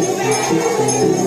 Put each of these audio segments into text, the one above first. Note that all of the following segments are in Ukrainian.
перелини,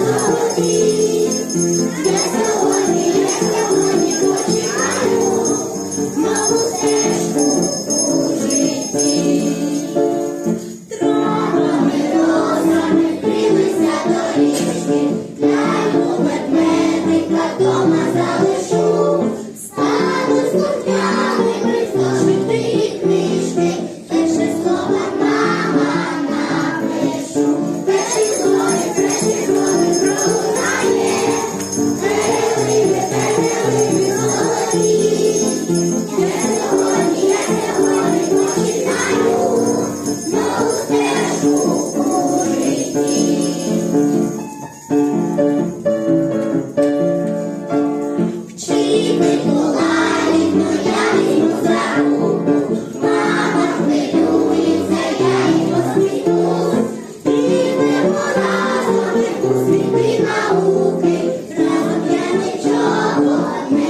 Науки, разом я нічого не